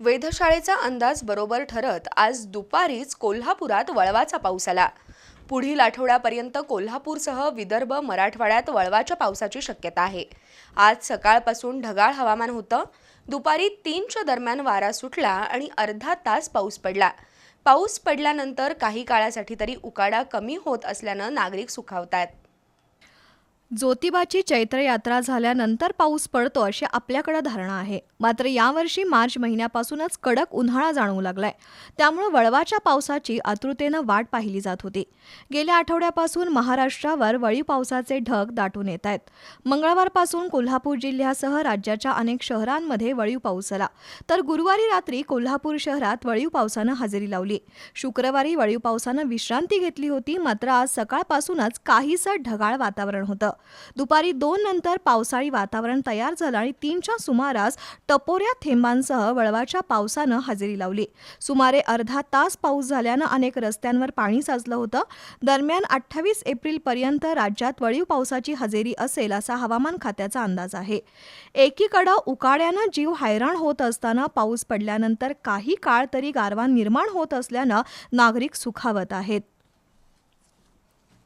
वेधशाळेचा अंदाज बरोबर ठरत आज दुपारीच कोल्हापुरात वळवाचा पाऊस आला. पुढील आठवड्यापर्यंत कोल्हापूरसह विदर्भ मराठवाड्यात वळवाच्या पावसाची शक्यता आहे. आज सकाळपासून ढगाळ हवामान होतं. दुपारी तीनच्या दरम्यान वारा सुटला आणि अर्धा तास पाऊस पडला. पाऊस पडल्यानंतर काही काळासाठी तरी उकाडा कमी होत असल्यानं नागरिक सुखावतात. ज्योतिबाची चैत्र यात्रा झाल्यानंतर पाऊस पडतो अशी आपल्याकडे धारणा आहे. मात्र यावर्षी मार्च महिन्यापासूनच कडक उन्हाळा जाणवू लागलाय. त्यामुळे वळवाच्या पावसाची आतुरतेनं वाट पाहिली जात होती. गेल्या आठवड्यापासून महाराष्ट्रावर वळी पावसाचे ढग दाटून येत आहेत. मंगळवारपासून कोल्हापूर जिल्ह्यासह राज्याच्या अनेक शहरांमध्ये वळीव पाऊस झाला. तर गुरुवारी रात्री कोल्हापूर शहरात वळीव पावसानं हजेरी लावली. शुक्रवारी वळीव पावसानं विश्रांती घेतली होती मात्र आज सकाळपासूनच काहीसं ढगाळ वातावरण होतं. दुपारी दोन नंतर पावसाळी वातावरण तयार झालं आणि तीनच्या सुमारास टपोऱ्या थेंबांसह वळवाच्या पावसानं हजेरी लावली. सुमारे अर्धा तास पाऊस झाल्यानं अनेक रस्त्यांवर पाणी साचलं होतं. दरम्यान अठ्ठावीस एप्रिलपर्यंत राज्यात वळीव पावसाची हजेरी असेल असा हवामान खात्याचा अंदाज आहे. एकीकडं उकाड्यानं जीव हैराण होत असताना पाऊस पडल्यानंतर काही काळ तरी गारवा निर्माण होत असल्यानं नागरिक सुखावत आहेत.